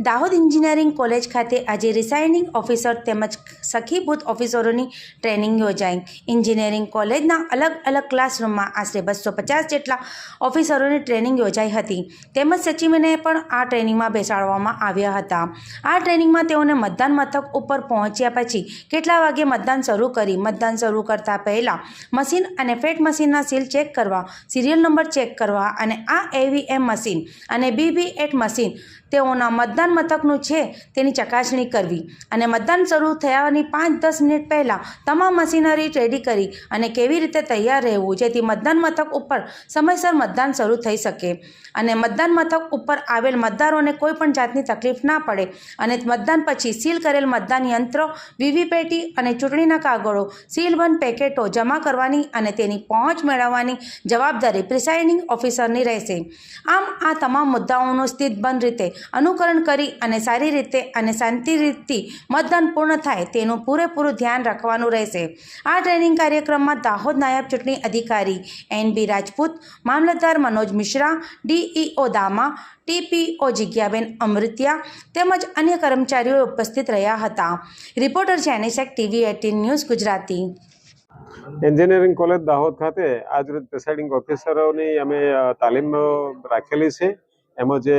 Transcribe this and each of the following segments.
Dahod engineering college ખાતે આજે રિસાઇનિંગ officer તેમજ સખીભૂત ઓફિસરોની ટ્રેનિંગ યોજાઈ. એન્જિનિયરિંગ કોલેજના અલગ અલગ ક્લાસરૂમમાં આશરે બસો પચાસ જેટલા ઓફિસરોની ટ્રેનિંગ યોજાઈ હતી. તેમજ સચિવને પણ આ ટ્રેનિંગમાં બેસાડવામાં આવ્યા હતા. આ ટ્રેનિંગમાં તેઓને મતદાન મથક ઉપર પહોંચ્યા પછી કેટલા વાગે મતદાન શરૂ કરી, મતદાન શરૂ કરતા પહેલાં મશીન અને ફેટ મશીનના સીલ ચેક કરવા, સિરિયલ નંબર ચેક કરવા અને આ એવીએમ મશીન અને બીબી એટ મશીન તેઓના મતદાન મથકનું છે તેની ચકાસણી કરવી. અને મતદાન શરૂ થયાની પાંચ દસ મિનિટ પહેલાં તમામ મશીનરી રેડી કરી અને કેવી રીતે તૈયાર રહેવું, જેથી મતદાન મથક ઉપર સમયસર મતદાન શરૂ થઈ શકે. અને મતદાન મથક ઉપર આવેલ મતદારોને કોઈ પણ જાતની તકલીફ ના પડે અને મતદાન પછી સીલ કરેલ મતદાન યંત્રો વીવીપેટી અને ચૂંટણીના કાગળો, સીલબંધ પેકેટો જમા કરવાની અને તેની પહોંચ મેળવવાની જવાબદારી પ્રિસાઇડિંગ ઓફિસરની રહેશે. આમ આ તમામ મુદ્દાઓનું સ્થિતબંધ રીતે અનુકરણ કરી અને સારી રીતે અને શાંતિ રીતથી મતદાન પૂર્ણ થાય તેનું પૂરેપૂરું ધ્યાન રાખવાનું રહેશે. આ ટ્રેનિંગ કાર્યક્રમમાં દાહોદ નાયબ ચૂંટણી અધિકારી એન બી રાજપૂત, મામલતદાર મનોજ મિશ્રા ડીઈઓ દામા ટીપીઓ જિજ્ઞાબેન અમૃત્યા તેમજ અન્ય કર્મચારીઓ ઉપસ્થિત રહ્યા હતા. Reporter જેનિસેક TV eighteen news Gujarati. Engineering college Dahod ખાતે આજરોજ પ્રિસાઇડિંગ ઓફિસરોની અમે તાલીમ રાખેલી છે. એમાં જે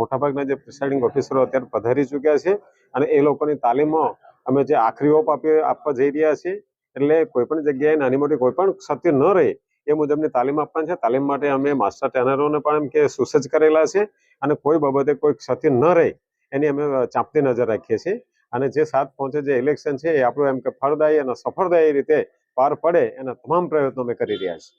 મોટાભાગના જે પ્રિસાઇડિંગ ઓફિસરો અત્યારે પધારી ચૂક્યા છે અને એ લોકોની તાલીમમાં અમે જે આખરી ઓપ આપી, આપવા જઈ રહ્યા છીએ. એટલે કોઈ પણ જગ્યાએ નાની મોટી કોઈ પણ ક્ષતિ ન રહે એ મુજબની તાલીમ આપવાની છે. તાલીમ માટે અમે માસ્ટર ટ્રેનરોને પણ એમ કે સુસજ્જ કરેલા છે અને કોઈ બાબતે કોઈ ક્ષતિ ન રહે એની અમે ચાંપતી નજર રાખીએ છીએ. અને જે સાત પહોંચે જે ઇલેક્શન છે એ આપણું એમ કે ફળદાયી અને સફળદાયી રીતે પાર પડે એના તમામ પ્રયત્નો અમે કરી રહ્યા છીએ.